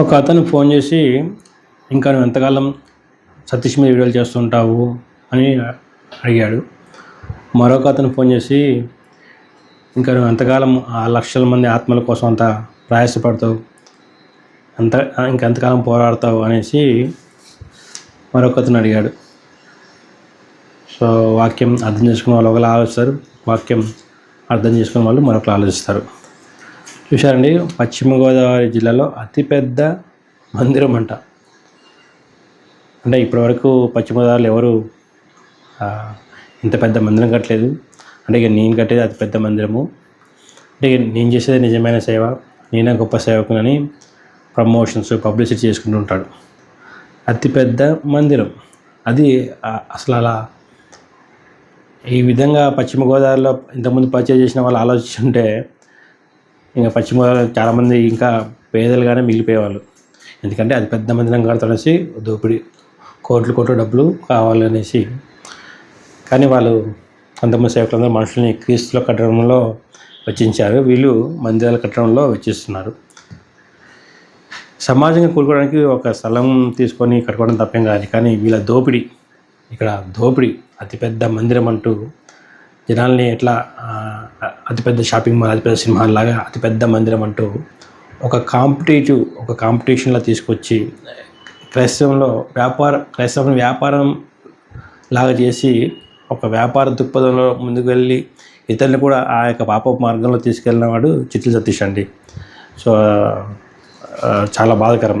ఒక అతను ఫోన్ చేసి ఇంకా నువ్వు ఎంతకాలం సతీష్ మీద వీడియోలు చేస్తుంటావు? అని అడిగాడు. మరొక అతను ఫోన్ చేసి ఇంకా నువ్వు ఎంతకాలం ఆ లక్షల మంది ఆత్మల కోసం అంత ప్రయాసపడతావు? అంత ఇంకెంతకాలం పోరాడతావు? అనేసి మరొక అతను అడిగాడు. సో వాక్యం అర్థం చేసుకున్న వాళ్ళు ఒకలా ఆలోచిస్తారు. వాక్యం అర్థం చేసుకున్న వాళ్ళు మరొకరు ఆలోచిస్తారు. చూశారండి? పశ్చిమ గోదావరి జిల్లాలో అతిపెద్ద మందిరం అంట. అంటే ఇప్పటివరకు పశ్చిమ గోదావరిలో ఎవరు ఇంత పెద్ద మందిరం కట్టలేదు. అంటే ఇక నేను కట్టేది అతి పెద్ద మందిరము. అంటే ఇక నేను చేసేది నిజమైన సేవ నేనే గొప్ప సేవకునని ప్రమోషన్స్ పబ్లిసిటీ చేసుకుంటూ ఉంటాడు. అతిపెద్ద మందిరం. అది అసలు అలా ఈ విధంగా పశ్చిమ గోదావరిలో ఇంతకుముందు పర్చేజ్ చేసిన వాళ్ళు ఆలోచించుంటే ఇంకా పశ్చిమ గోదావరి చాలామంది ఇంకా పేదలుగానే మిగిలిపోయేవాళ్ళు. ఎందుకంటే అది పెద్ద మందిరం కడతానేసి దోపిడీ కోట్లు కోట్లు డబ్బులు కావాలనేసి కానీ వాళ్ళు కొంతమంది సేవకులందరూ మనుషుల్ని క్రీస్తులో కట్టడంలో వెచ్చించారు. వీళ్ళు మందిరాలు కట్టడంలో వెచ్చిస్తున్నారు. సమాజంగా కూడుకోవడానికి ఒక స్థలం తీసుకొని కట్టుకోవడం తప్పేం కాదు. కానీ వీళ్ళ దోపిడీ ఇక్కడ దోపిడీ అతిపెద్ద మందిరం అంటూ జనాల్ని ఎట్లా అతిపెద్ద షాపింగ్ మాల్ అతిపెద్ద సినిమా లాగా అతిపెద్ద మందిరం అంటూ ఒక కాంపిటేటివ్ ఒక కాంపిటీషన్లో తీసుకొచ్చి క్రైస్తవంలో వ్యాపార క్రైస్తవం వ్యాపారం లాగా చేసి ఒక వ్యాపార దృక్పథంలో ముందుకు వెళ్ళి ఇతరులు కూడా ఆ యొక్క పాప మార్గంలో తీసుకెళ్ళిన వాడు చిత్తుల సతీష్ అండి. సో చాలా బాధాకరం.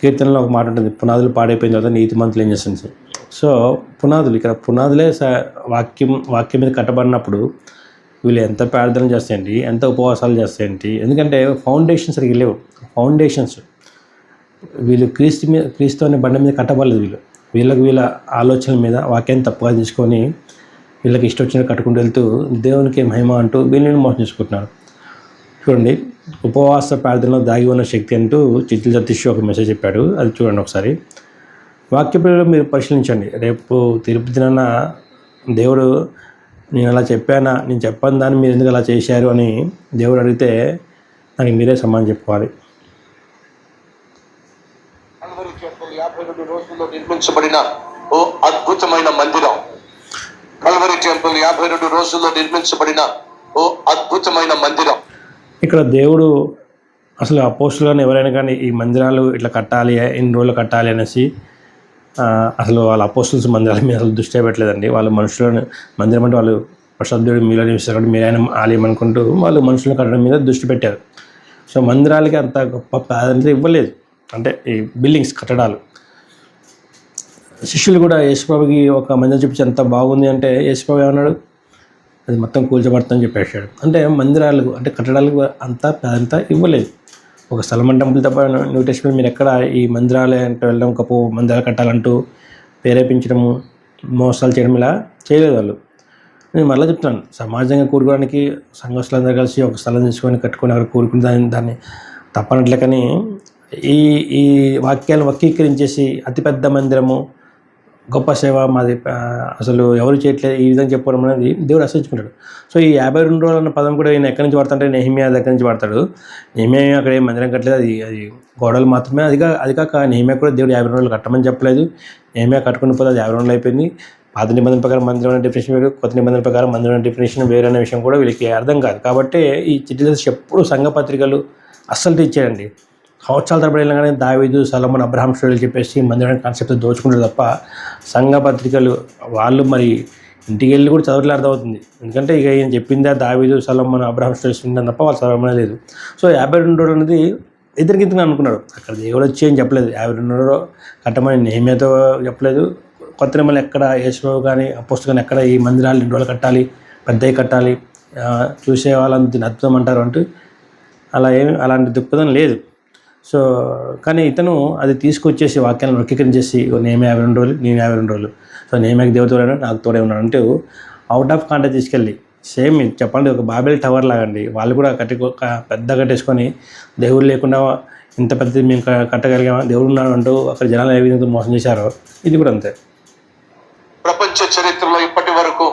కీర్తనలో ఒక మాట ఉంటుంది పునాదులు పాడైపోయిన తర్వాత నీతి మంతులు ఏం చేస్తుంది సో పునాదులు ఇక్కడ పునాదులే వాక్యం వాక్యం మీద కట్టబడినప్పుడు వీళ్ళు ఎంత ప్రార్థన చేస్తాయండి ఎంత ఉపవాసాలు చేస్తాయండి. ఎందుకంటే ఫౌండేషన్స్ సరిగ్గా లేవు. ఫౌండేషన్స్. వీళ్ళు క్రీస్తు మీద క్రీస్తు అనే బండ మీద కట్టబడలేదు వీళ్ళు. వీళ్ళకి వీళ్ళ ఆలోచనల మీద వాక్యాన్ని తప్పుగా తీసుకొని వీళ్ళకి ఇష్టం వచ్చినట్టు కట్టుకుంటూ వెళ్తూ దేవునికి మహిమ అంటూ వీళ్ళని మోసం చేసుకుంటున్నారు. చూడండి ఉపవాస ప్రార్థనలో దాగి ఉన్న శక్తి అంటూ చిత్తుల సతీష్ ఒక మెసేజ్ చెప్పాడు. అది చూడండి ఒకసారి. వాక్య పిల్లలు మీరు పరిశీలించండి. రేపు తిరుపతిన దేవుడు నేను అలా చెప్పానా నేను చెప్పని దాన్ని మీరు ఎందుకు అలా చేశారు అని దేవుడు అడిగితే దానికి మీరే సమాధానం చెప్పుకోవాలి. కల్వరి టెంపుల్ యాభై రెండు రోజుల్లో నిర్మించబడిన ఓ అద్భుతమైన మందిరం. కల్వరి టెంపుల్ యాభై రెండు రోజుల్లో నిర్మించబడిన ఓ అద్భుతమైన మందిరం. ఇక్కడ దేవుడు అసలు అపోస్తులను ఎవరైనా కానీ ఈ మందిరాలు ఇట్లా కట్టాలి ఎన్ని రోజులు కట్టాలి అనేసి అసలు వాళ్ళ అపోస్తుల్స్ మందిరాల మీద అసలు దృష్టి పెట్టలేదండి. వాళ్ళు మనుషులను మందిరం అంటే వాళ్ళు ప్రసాదుడు మీలో నివసిస్తాడు ఆయన ఆలయం అనుకుంటూ వాళ్ళు మనుషులను కట్టడం మీద దృష్టి పెట్టారు. సో మందిరాలకి అంత గొప్ప ప్రాధాన్యత ఇవ్వలేదు. అంటే ఈ బిల్డింగ్స్ కట్టడాలు. శిష్యులు కూడా యేసుప్రభుకి ఒక మందిరం చూపించి ఎంత బాగుంది అంటే యేసుప్రభు ఏమన్నాడు? అది మొత్తం కూల్చబడుతుందని చెప్పేశాడు. అంటే మందిరాలకు అంటే కట్టడాలకు అంత ప్రాధాన్యత ఇవ్వలేదు. ఒక స్థలం టెంపుల్ తప్ప న్యూ టెస్ట్మెంట్ మీరు ఎక్కడ ఈ మందిరాలే అంటే వెళ్ళడం గొప్ప మందిరాలు కట్టాలంటూ ప్రేరేపించడము మోసాలు చేయడం ఇలా చేయలేదు వాళ్ళు. నేను మళ్ళీ చెప్తాను సమాజంగా కూరుకోవడానికి సంఘస్థులందరూ కలిసి ఒక స్థలం తీసుకొని కట్టుకొని అక్కడ కూరుకుని దాన్ని దాన్ని తప్పనట్లే కానీ ఈ ఈ వాక్యాలను వక్రీకరించేసి అతిపెద్ద మందిరము గొప్ప సేవ మాది అసలు ఎవరు చేయట్లేదు ఈ విధంగా చెప్పడం అనేది దేవుడు అసహించుకుంటాడు సో ఈ యాభై రెండు రోజులు అన్న పదం కూడా ఈయన ఎక్కడి నుంచి వాడతాడంటే నెహిమియా దగ్గర నుంచి వాడతాడు. నెహిమియా అక్కడ ఏం మందిరం కట్టలేదు అది అది గోడలు మాత్రమే అది అది కాక నెహిమియా కూడా దేవుడు యాభై రోజులు కట్టమని చెప్పలేదు. నెహిమియా కట్టుకుని పోతే అది యాభై రోజులు అయిపోయింది. పాత నిబంధన ప్రకారం మందిరం అనే డెఫినేషన్ వేరు కొత్త నిబంధన ప్రకారం మందిరం అనే డెఫినేషన్ వేరే అనే విషయం కూడా వీళ్ళకి అర్థం కాదు. కాబట్టి ఈ చిట్టి ఎప్పుడు సంఘ పత్రికలు అస్సలు తెచ్చాయండి సంవత్సరాల తరబడి వెళ్ళినా కానీ దావీదు సలమన్ అబ్రహాం స్టోరీలు చెప్పేసి మందిరం కాన్సెప్ట్ దోచుకుంటారు తప్ప సంఘ పత్రికలు వాళ్ళు మరి ఇంటికి వెళ్ళి కూడా చదవట్లే అర్థమవుతుంది. ఎందుకంటే ఇక ఈయన చెప్పిందా దావీదు సలమన్ అబ్రహాం స్టోరీస్ వింటాను తప్ప వాళ్ళు చదవమనే లేదు. సో యాభై రెండు రోజులు అనేది ఎదురుకింతగా అనుకున్నాడు. అక్కడ దేవుడు వచ్చి ఏం చెప్పలేదు. యాభై రెండు రోజులు కట్టమని నేమేతో చెప్పలేదు. కొత్త నిమ్మలు ఎక్కడ యేసుబాబు కానీ అపోస్తు కానీ ఎక్కడ ఈ మందిరాలు రెండు రోజులు కట్టాలి పెద్దవి కట్టాలి చూసే వాళ్ళంత దీన్ని అద్భుతం అంటారు అంటూ అలా ఏమి అలాంటి దృక్పథం లేదు. సో కానీ ఇతను అది తీసుకొచ్చేసి వాక్యాలను వర్గీకరించేసి "ఓ నేను యాభై రెండు రోజులు నేను యాభై రెండు రోజులు సో నేమేకి దేవతోడైనా నాకు తోడే ఉన్నాడు అంటూ అవుట్ ఆఫ్ కాంటాక్ట్ తీసుకెళ్ళి సేమ్ చెప్పండి ఒక బాబెల్ టవర్ లాగండి. వాళ్ళు కూడా కట్టి ఒక పెద్ద కట్టేసుకొని దేవుడు లేకుండా ఇంత పెద్దది మేము కట్టగలిగామా? దేవుడు ఉన్నాడు అంటూ అక్కడ జనాలు ఏ విధంగా మోసం చేశారో ఇది కూడా అంతే. ప్రపంచ చరిత్రలో ఇప్పటి వరకు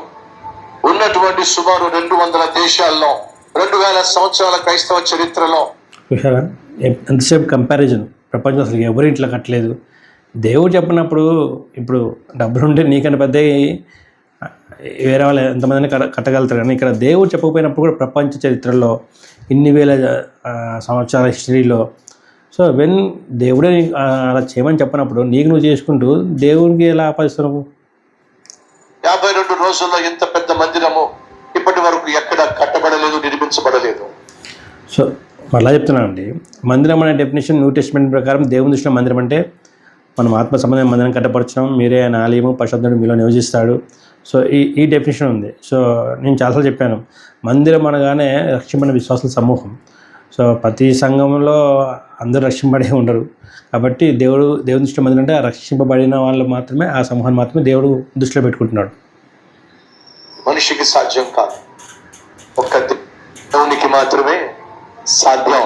ఉన్నటువంటి సుమారు రెండు వందల దేశాల్లో రెండు వేల సంవత్సరాల క్రైస్తవ చరిత్రలో చూసారా ఎంతసేపు కంపారిజన్ ప్రపంచం అసలు ఎవరు ఇట్లా కట్టలేదు. దేవుడు చెప్పినప్పుడు ఇప్పుడు డబ్బులు ఉంటే నీకన్నా పెద్ద వేరే వాళ్ళు ఎంతమందిని కట్ట కట్టగలుగుతారు కానీ ఇక్కడ దేవుడు చెప్పకపోయినప్పుడు కూడా ప్రపంచ చరిత్రలో ఇన్ని వేల సంవత్సరాల హిస్టరీలో. సో వెన్ దేవుడే అలా చేయమని చెప్పినప్పుడు నీకు నువ్వు చేసుకుంటూ దేవునికి ఎలా ఆపాదిస్తున్నావు? యాభై రెండు రోజుల్లో ఇంత పెద్ద మందిరము ఇప్పటి వరకు ఎక్కడ కట్టబడలేదు నిర్మించబడలేదు. సో మళ్ళా చెప్తున్నానండి. మందిరం అనే డెఫినేషన్ న్యూ టెస్ట్మెంట్ ప్రకారం దేవుని దృష్టిలో మందిరం అంటే మనం ఆత్మ సంబంధమైన మందిరం కట్టపరచడం మీరే ఆయన ఆలయము పరిశుద్ధుడు మీలో నివసిస్తాడు. సో ఈ ఈ డెఫినేషన్ ఉంది. సో నేను చాలాసార్లు చెప్పాను. మందిరం అనగానే రక్షింపడిన విశ్వాసుల సమూహం. సో ప్రతి సంఘంలో అందరూ రక్షింపబడి ఉండరు. కాబట్టి దేవుడు దేవుని దృష్టిలో మందిరం అంటే రక్షింపబడిన వాళ్ళు మాత్రమే ఆ సమూహాన్ని మాత్రమే దేవుడు దృష్టిలో పెట్టుకుంటున్నాడు. మనిషికి సాధ్యం కాదు. ఒక్క దేవునికి మాత్రమే సాధ్యం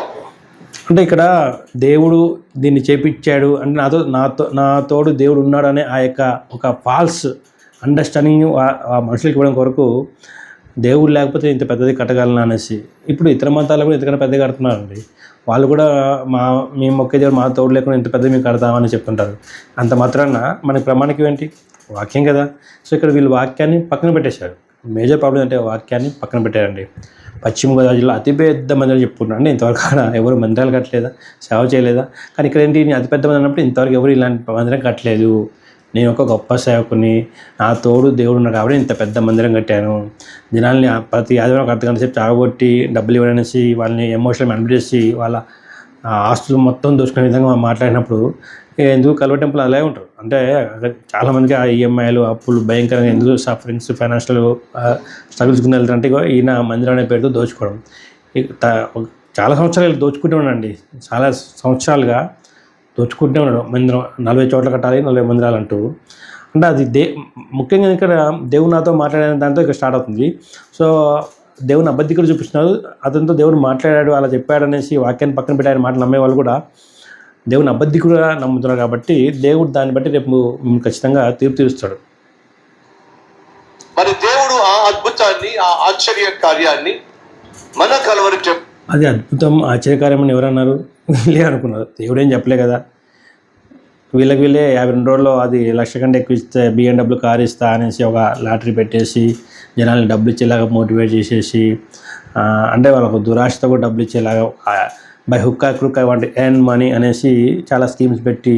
అంటే ఇక్కడ దేవుడు దీన్ని చేపించాడు అంటే నాతో నాతో నా తోడు దేవుడు ఉన్నాడనే ఆ యొక్క ఒక ఫాల్స్ అండర్స్టాండింగ్ ఆ మనుషులకి ఇవ్వడం కొరకు దేవుడు లేకపోతే ఇంత పెద్దది కట్టగలను అనేసి. ఇప్పుడు ఇతర మతాలు కూడా ఇంతకన్నా పెద్దది కడుతున్నారండి. వాళ్ళు కూడా మా మేము మొక్కే దేవుడు మా తోడు లేకుండా ఇంత పెద్దది మేము కడతామని చెప్తుంటారు. అంత మాత్రాన మనకి ప్రమాణికం ఏంటి? వాక్యం కదా. సో ఇక్కడ వీళ్ళు వాక్యాన్ని పక్కన పెట్టేశారు. మేజర్ ప్రాబ్లం అంటే వాక్యాన్ని పక్కన పెట్టారండి. పశ్చిమ గోదావరి జిల్లా అతిపెద్ద మందిరాలు చెప్పుకున్నాను అంటే ఇంతవరకు అక్కడ ఎవరు మందిరాలు కట్టలేదా? సేవ చేయలేదా? కానీ ఇక్కడ ఏంటి నేను అతిపెద్ద మందిరం అన్నప్పుడు ఇంతవరకు ఎవరు ఇలాంటి మందిరం కట్టలేదు. నేను ఒక గొప్ప సేవకుని నా తోడు దేవుడు ఉన్నాడు కాబట్టి ఇంత పెద్ద మందిరం కట్టాను. జనాల్ని ప్రతి ఆదివారం ఒక అర్ధగంట సేపు చాగొట్టి డబ్బులు ఇవ్వడనేసి వాళ్ళని ఎమోషనల్ మ్యానిపులేట్ చేసి వాళ్ళ ఆస్తులు మొత్తం దోచుకునే విధంగా మాట్లాడినప్పుడు ఎందుకు కల్వ టెంపుల్ అలాగే ఉంటారు? అంటే చాలామందికి ఆ ఈఎంఐలు అప్పులు భయంకరంగా ఎందుకు సఫరింగ్స్ ఫైనాన్షియల్ స్ట్రగుల్స్ కింద వెళ్తారంటే ఈయన మందిరం అనే పేరుతో దోచుకోవడం. చాలా సంవత్సరాలు దోచుకుంటూ ఉండండి చాలా సంవత్సరాలుగా దోచుకుంటూ ఉండడం మందిరం నలభై చోట్ల కట్టాలి నలభై మందిరాలు అంటూ. అంటే అది దే ముఖ్యంగా ఇక్కడ దేవుడు నాతో మాట్లాడిన దాంతో ఇక్కడ స్టార్ట్ అవుతుంది. సో దేవుని అబద్ధికుడు చూపిస్తున్నారు అతనితో దేవుడు మాట్లాడాడు అలా చెప్పాడు అనేసి వాక్యాన్ని పక్కన పెట్టారు మాట నమ్మే వాళ్ళు కూడా దేవుని అబద్ధికుడుగా నమ్ముతున్నారు కాబట్టి దేవుడు దాన్ని బట్టి రేపు మిమ్మల్ని ఖచ్చితంగా తీర్పు తీరుస్తాడు మరి దేవుడు ఆ అద్భుతాన్ని ఆ ఆశ్చర్య కార్యాన్ని మన కలవరి అది అద్భుతం ఆశ్చర్యకార్యం అని ఎవరన్నారు? వీళ్ళే అనుకున్నారు. దేవుడు ఏం చెప్పలే కదా. వీళ్ళకి వీళ్ళే యాభై రెండు రోజుల్లో అది లక్ష కంటే ఎక్కువ ఇస్తే బిఎండబ్ల్యూ కార్ ఇస్తా అనేసి ఒక లాటరీ పెట్టేసి జనాల్ని డబ్బులు ఇచ్చేలాగా మోటివేట్ చేసేసి అంటే వాళ్ళకు దురాశతో కూడా డబ్బులు ఇచ్చేలాగా by hook or crook I want earn money అనేసి చాలా స్కీమ్స్ పెట్టి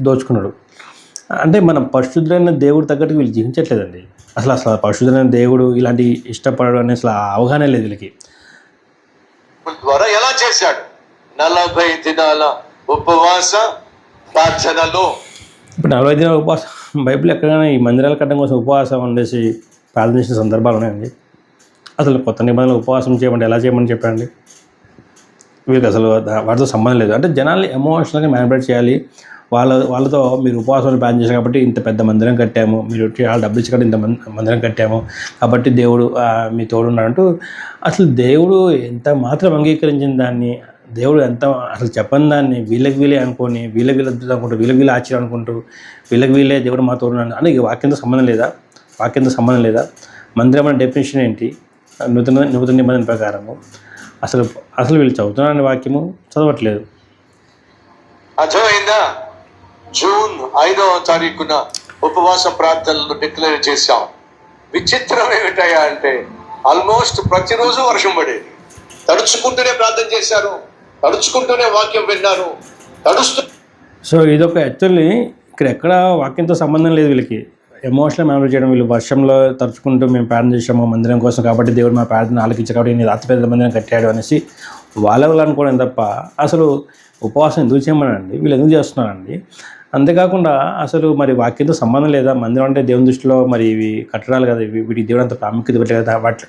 దోచుకున్నాడు. అంటే మనం పరిశుద్ధులైన దేవుడు తగ్గట్టు వీళ్ళు జీవించట్లేదండి. అసలు అసలు పరిశుద్ధులైన దేవుడు ఇలాంటి ఇష్టపడడు అనే అసలు అవగాహన లేదు వీళ్ళకి. ద్వారా ఎలా చేశాడు? నలభై దినాల ఉపవాస ప్రార్థనలో. ఇప్పుడు నలభై దినాల ఉపవాసం బైబిల్ ఎక్కడైనా ఈ మందిరాల కట్టడం కోసం ఉపవాసం ఉండేసి ప్రార్థించిన సందర్భాలు ఉన్నాయండి? అసలు కొత్త నిబంధనలు ఉపవాసం చేయమంటే ఎలా చేయమని చెప్పండి వీళ్ళకి అసలు వాటితో సంబంధం లేదు. అంటే జనాల్ని ఎమోషనల్గా మ్యానిపులేట్ చేయాలి. వాళ్ళ వాళ్ళతో మీరు ఉపవాసం ప్లాన్ చేశారు కాబట్టి ఇంత పెద్ద మందిరం కట్టాము. మీరు చాలా డబ్బులు ఇచ్చి కూడా ఇంత మంది మందిరం కట్టాము. కాబట్టి దేవుడు మీ తోడున్నాడంటూ అసలు దేవుడు ఎంత మాత్రం అంగీకరించిన దాన్ని దేవుడు ఎంత అసలు చెప్పని దాన్ని వీళ్ళకి వీలే అనుకొని వీళ్ళకి వీళ్ళు అద్భుతం అనుకుంటూ వీళ్ళకి వీళ్ళు ఆశ్చర్యం అనుకుంటూ వీళ్ళకి వీళ్ళే దేవుడు మా తోడున్నాడు అని వాక్యంతో సంబంధం లేదా? వాక్యంతో సంబంధం లేదా? మందిరం అనే డెఫినేషన్ ఏంటి? నూతన నూతన నిబంధన ప్రకారము. అసలు అసలు వీళ్ళు చదువుతున్నారని వాక్యము చదవట్లేదు. అర్థమైందా? జూన్ ఐదవ తారీఖున ఉపవాస ప్రార్థనలు డిక్లేర్ చేశాం. విచిత్రం ఏమిటయ్యా అంటే ఆల్మోస్ట్ ప్రతిరోజు వర్షం పడేది. తడుచుకుంటూనే ప్రార్థన చేశారు. తడుచుకుంటూనే వాక్యం విన్నారు. తడుస్తూ సో ఇదొక యాక్చువల్లీ ఇక్కడ ఎక్కడ వాక్యంతో సంబంధం లేదు వీళ్ళకి. ఎమోషనల్ మెమరీ చేయడం వీళ్ళు వర్షంలో తరుచుకుంటూ మేము ప్రార్థన చేసాము మందిరం కోసం కాబట్టి దేవుడు మా ప్రార్థన ఆలకించారు కాబట్టి నేను అతిపెద్ద మందిరం కట్టాడు అనేసి వాళ్ళ వాళ్ళు అనుకోవడం తప్ప అసలు ఉపవాసం ఎందుకు చేయమనండి? వీళ్ళు ఎందుకు చేస్తున్నారండి? అంతేకాకుండా అసలు మరి వాక్యంతో సంబంధం లేదా? మందిరం అంటే దేవుని దృష్టిలో మరి ఇవి కట్టడాలు కదా ఇవి వీటికి దేవుడు అంత ప్రాముఖ్యత పెట్టలేదు కదా వాటి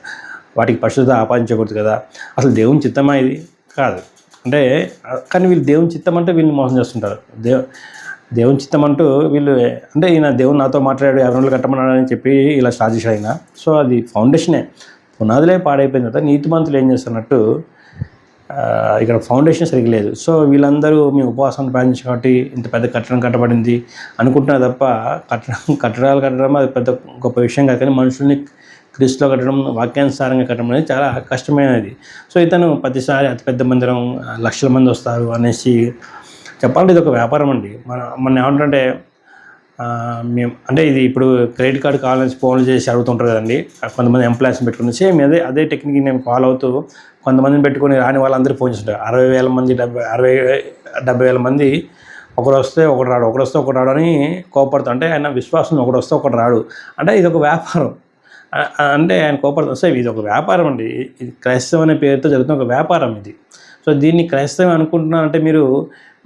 వాటికి పరిశుద్ధత ఆపాదించకూడదు కదా. అసలు దేవుని చిత్తమా ఇది? కాదు. అంటే కానీ వీళ్ళు దేవుని చిత్తం అంటే వీళ్ళని మోసం చేస్తుంటారు. దేవ్ దేవుని చిత్తం అంటూ వీళ్ళు అంటే ఈయన దేవుని నాతో మాట్లాడాడు యాభై రోజులు కట్టమన్నాడు అని చెప్పి ఇలా స్టార్ట్ చేశాడు ఆయన. సో అది ఫౌండేషనే. పునాదులే పాడైపోయిన తర్వాత నీతిమంతులు ఏం చేస్తున్నట్టు ఇక్కడ ఫౌండేషన్ సరిగ్గా లేదు. సో వీళ్ళందరూ మీ ఉపవాసం ప్రారంభించి కాబట్టి ఇంత పెద్ద కట్టడం కట్టబడింది అనుకుంటున్నారు తప్ప కట్టడం కట్టడాలు కట్టడం అది పెద్ద గొప్ప విషయం కాదు. కానీ మనుషుల్ని క్రీస్తులో కట్టడం వాక్యానుసారంగా కట్టడం అనేది చాలా కష్టమైనది. సో ఇతను ప్రతిసారి అతిపెద్ద మందిరం లక్షల మంది వస్తారు అనేసి చెప్పాలంటే ఇది ఒక వ్యాపారం అండి. మన మన ఏమంటే మేము అంటే ఇది ఇప్పుడు క్రెడిట్ కార్డు కావాలని ఫోన్లు చేసి అడుగుతుంటారు కదండి. కొంతమంది ఎంప్లాయీస్ని పెట్టుకుని సేమ్ అదే అదే టెక్నిక్ నేను ఫాలో అవుతూ కొంతమందిని పెట్టుకుని రాని వాళ్ళందరూ ఫోన్ చేస్తుంటారు. అరవై వేల మంది డెబ్బై అరవై డెబ్బై వేల మంది ఒకడు వస్తే ఒకడు రాడు ఒకడు వస్తే ఒకడు రాడు అని కోపడుతా అంటే ఆయన విశ్వాసం ఒకడు వస్తే ఒకడు రాడు. అంటే ఇది ఒక వ్యాపారం. అంటే ఆయన కోపడుతుంది సార్ ఇది ఒక వ్యాపారం అండి. ఇది క్రైస్తవం అనే పేరుతో జరుగుతున్న ఒక వ్యాపారం ఇది. సో దీన్ని క్రైస్తవం అనుకుంటున్నారంటే మీరు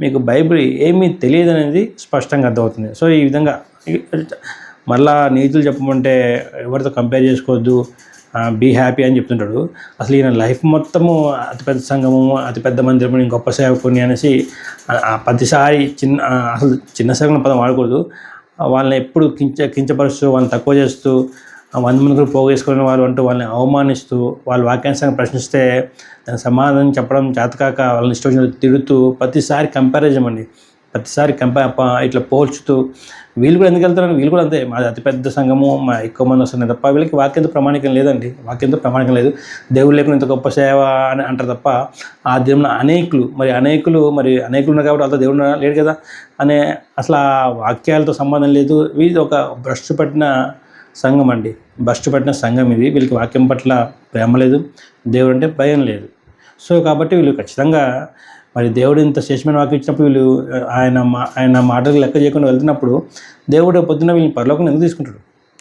మీకు బైబిల్ ఏమీ తెలియదు అనేది స్పష్టంగా అర్థమవుతుంది. సో ఈ విధంగా ఈ- మళ్ళా నీతులు చెప్పమంటే ఎవరితో కంపేర్ చేసుకోవద్దు బీ హ్యాపీ అని చెప్తుంటాడు. అసలు ఈయన లైఫ్ మొత్తము అతిపెద్ద సంఘము అతిపెద్ద మందిరము నేను గొప్ప సేవకుని అనేసి ఆ- ప్రతిసారి చిన్న అసలు చిన్న సేవకుని పదం వాడకూడదు. వాళ్ళని ఎప్పుడు కించ కించపరుస్తూ వాళ్ళని తక్కువ చేస్తూ వంద మంది పోగేసుకునే వాళ్ళు అంటూ వాళ్ళని అవమానిస్తూ వాళ్ళ వాక్యాంశాన్ని ప్రశ్నిస్తే దాని సమాధానం చెప్పడం చేతకాక వాళ్ళని ఇష్టం తిడుతూ ప్రతిసారి కంపారిజం అండి. ప్రతిసారి కంపా ఇట్లా పోల్చుతూ వీళ్ళు కూడా ఎందుకు వెళ్తారని వీళ్ళు కూడా అంతే. మాది అతిపెద్ద సంఘము మా ఎక్కువ మంది వస్తున్నాయి తప్ప వీళ్ళకి వాక్యంతో ప్రామాణికం లేదండి. వాక్యంతో ప్రామాణికం లేదు? దేవుడు లేకుండా ఇంత గొప్ప సేవ అని అంటారు తప్ప ఆ దేవుని అనేకులు మరి అనేకులు మరి అనేకులు ఉన్నారు కాబట్టి వాళ్ళతో దేవుడు లేడు కదా? అనే అసలు ఆ వాక్యాలతో సంబంధం లేదు. వీళ్ళు ఒక భ్రష్టు పట్టిన సంఘం అండి. భ్రష్టు పట్టిన సంఘం ఇది. వీళ్ళకి వాక్యం పట్ల ప్రేమ లేదు దేవుడు అంటే భయం లేదు. సో కాబట్టి వీళ్ళు ఖచ్చితంగా మరి దేవుడు ఇంత శేషమైన వాక్యం ఇచ్చినప్పుడు వీళ్ళు ఆయన మా ఆయన మాటలు లెక్క చేయకుండా వెళ్తున్నప్పుడు దేవుడు పొద్దున వీళ్ళని పరలోకం ఎందుకు తీసుకుంటాడు?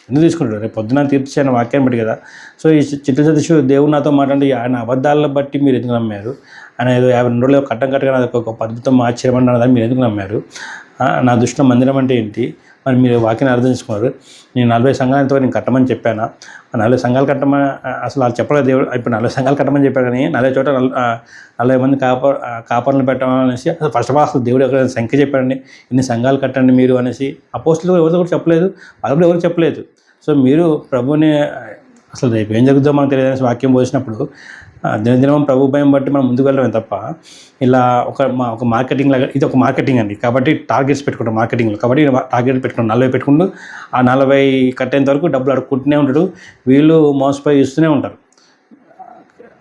ఎందుకు తీసుకుంటాడు? రేపు పొద్దున తీర్పు చేయని వాక్యాన్ని బట్టి కదా. సో ఈ చిత్ర సదస్సు దేవుడు నాతో మాట్లాడి ఆయన అబద్ధాలను బట్టి మీరు ఎందుకు నమ్మారు? ఆయన ఏదో యాభై రెండు రోజులు కట్టం కట్టగా అది ఒక అద్భుతం ఆశ్చర్యం అన్నదని మీరు ఎందుకు నమ్మారు? నా దృష్టిలో మందిరం అంటే ఏంటి? మరి మీరు వాక్యాన్ని అర్థం చేసుకున్నారు. నేను నలభై సంఘాలతో నేను కట్టమని చెప్పాను? నలభై సంఘాలు కట్టమని అసలు వాళ్ళు చెప్పలేదు దేవుడు? ఇప్పుడు నలభై సంఘాలు కట్టమని చెప్పారు కానీ నలభై చోట నలభై మంది కాపర్ కాపర్లు పెట్టమనేసి అసలు ఫస్ట్ ఆఫ్ ఆల్ అసలు దేవుడు ఎక్కడ సంఖ్య చెప్పారండి ఇన్ని సంఘాలు కట్టండి మీరు అనేసి. అపోస్టులు ఎవరితో కూడా చెప్పలేదు. వాళ్ళు కూడా ఎవరు చెప్పలేదు. సో మీరు ప్రభుని అసలు రేపు ఏం జరుగుతుందో మనకు తెలియదు అనేసి వాక్యం పోసినప్పుడు దినదినం ప్రభు భయం బట్టి మనం ముందుకు వెళ్ళడమే తప్ప ఇలా ఒక మా ఒక మార్కెటింగ్ లాగా ఇది ఒక మార్కెటింగ్ అండి. కాబట్టి టార్గెట్స్ పెట్టుకుంటాం మార్కెటింగ్లో కాబట్టి టార్గెట్ పెట్టుకుంటాం నలభై పెట్టుకుంటూ ఆ నలభై కట్టేంత వరకు డబ్బులు అడుక్కుంటూనే ఉంటాడు. వీళ్ళు మోసపోయి ఇస్తూనే ఉంటారు.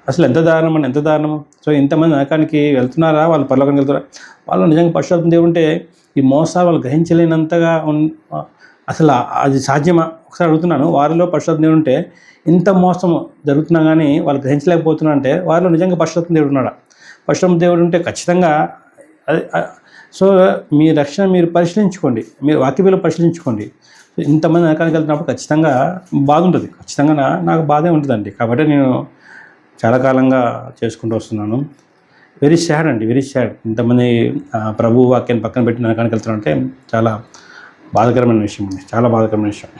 అసలు ఎంత దారుణం అండి ఎంత దారుణం. సో ఇంతమంది నరకానికి వెళ్తున్నారా? వాళ్ళు పరలోకానికి వెళ్తున్నారా? వాళ్ళు నిజంగా పశ్చాత్తం దేవుంటే ఈ మోసాలు వాళ్ళు గ్రహించలేనంతగా అసలు అది సాధ్యమా? ఒకసారి అడుగుతున్నాను. వారిలో పశ్చాత్తం దేవుడు ఉంటే ఇంత మోసం జరుగుతున్నా కానీ వాళ్ళు గ్రహించలేకపోతున్నా అంటే వారిలో నిజంగా పశ్చాత్తం దేవుడు ఉన్నాడా? పశ్చాత్తం దేవుడు ఉంటే ఖచ్చితంగా అది సో మీ రక్షణ మీరు పరిశీలించుకోండి. మీరు వాక్యబీలో పరిశీలించుకోండి. ఇంతమంది నరకానికి వెళ్తున్నప్పుడు ఖచ్చితంగా బాగుంటుంది. ఖచ్చితంగా నాకు బాధే ఉంటుందండి. కాబట్టి నేను చాలా కాలంగా చేసుకుంటూ వస్తున్నాను. వెరీ సాడ్ అండి. వెరీ సాడ్ ఇంతమంది ప్రభు వాక్యాన్ని పక్కన పెట్టి నరకానికి వెళ్తున్నారంటే చాలా బాధాకరమైన విషయం అండి. చాలా బాధాకరమైన విషయం.